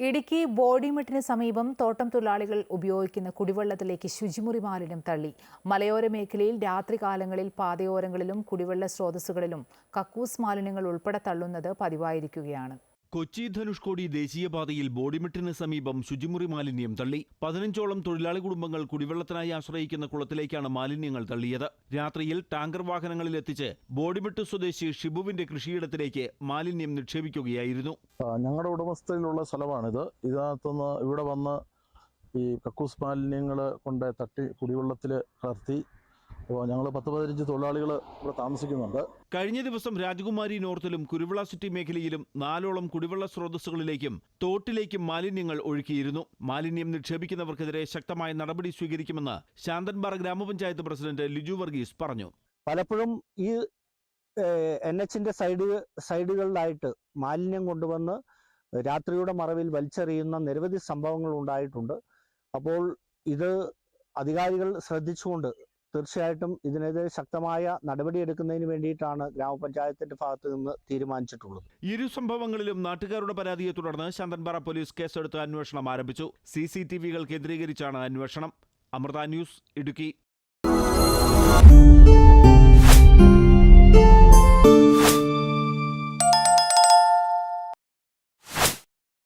ഇടുക്കി ബോഡിമെട്ടിന് സമീപം തോട്ടം തൊഴിലാളികൾ ഉപയോഗിക്കുന്ന കുടിവെള്ളത്തിലേക്ക് ശുചിമുറി മാലിന്യം തള്ളി. മലയോര മേഖലയിൽ രാത്രികാലങ്ങളിൽ പാതയോരങ്ങളിലും കുടിവെള്ള സ്രോതസ്സുകളിലും കക്കൂസ് മാലിന്യങ്ങൾ ഉൾപ്പെടെ തള്ളുന്നത് പതിവായിരിക്കുകയാണ്. കൊച്ചി ധനുഷ്കോടി ദേശീയപാതയിൽ ബോഡിമെട്ടിന് സമീപം ശുചിമുറി മാലിന്യം തള്ളി. പതിനഞ്ചോളം തൊഴിലാളി കുടുംബങ്ങൾ കുടിവെള്ളത്തിനായി ആശ്രയിക്കുന്ന കുളത്തിലേക്കാണ് മാലിന്യങ്ങൾ തള്ളിയത്. രാത്രിയിൽ ടാങ്കർ വാഹനങ്ങളിൽ എത്തിച്ച് ബോഡിമെട്ട് സ്വദേശി ഷിബുവിന്റെ കൃഷിയിടത്തിലേക്ക് മാലിന്യം നിക്ഷേപിക്കുകയായിരുന്നു. ഞങ്ങളുടെ ഉടമസ്ഥയിലുള്ള സ്ഥലമാണിത്. ഇതിനകത്തുനിന്ന് ഇവിടെ വന്ന് ഈ കക്കൂസ് മാലിന്യങ്ങൾ കൊണ്ട് തട്ടി കുടിവെള്ളത്തിൽ കലർത്തി അപ്പോൾ ഞങ്ങൾ പത്ത് പതിനഞ്ച് തൊഴിലാളികൾ ഇവിടെ താമസിക്കുന്നുണ്ട്. കഴിഞ്ഞ ദിവസം രാജകുമാരി നോർത്തിലും കുരുവിള സിറ്റി മേഖലയിലും നാലോളം കുടിവെള്ള സ്രോതസ്സുകളിലേക്കും തോട്ടിലേക്കും മാലിന്യങ്ങൾ ഒഴുക്കിയിരുന്നു. മാലിന്യം നിക്ഷേപിക്കുന്നവർക്കെതിരെ ശക്തമായ നടപടി സ്വീകരിക്കുമെന്ന് ശാന്തൻപാറ ഗ്രാമപഞ്ചായത്ത് പ്രസിഡന്റ് ലിജു വർഗീസ് പറഞ്ഞു. പലപ്പോഴും ഈ എൻ എച്ചിന്റെ സൈഡ് സൈഡുകളിലായിട്ട് മാലിന്യം കൊണ്ടുവന്ന് രാത്രിയുടെ മറവിൽ വലിച്ചെറിയുന്ന നിരവധി സംഭവങ്ങൾ ഉണ്ടായിട്ടുണ്ട്. അപ്പോൾ ഇത് അധികാരികൾ ശ്രദ്ധിച്ചുകൊണ്ട് തീർച്ചയായിട്ടും ഇതിനെതിരെ ശക്തമായ നടപടിയെടുക്കുന്നതിന് വേണ്ടിയിട്ടാണ് ഗ്രാമപഞ്ചായത്തിന്റെ ഭാഗത്ത് നിന്ന് തീരുമാനിച്ചിട്ടുള്ളത്. ഇരു സംഭവങ്ങളിലും നാട്ടുകാരുടെ പരാതിയെ തുടർന്ന് ശാന്തൻപാറ പോലീസ് കേസെടുത്ത് അന്വേഷണം ആരംഭിച്ചു. സി കേന്ദ്രീകരിച്ചാണ് അന്വേഷണം. അമൃത ന്യൂസ് ഇടുക്കി.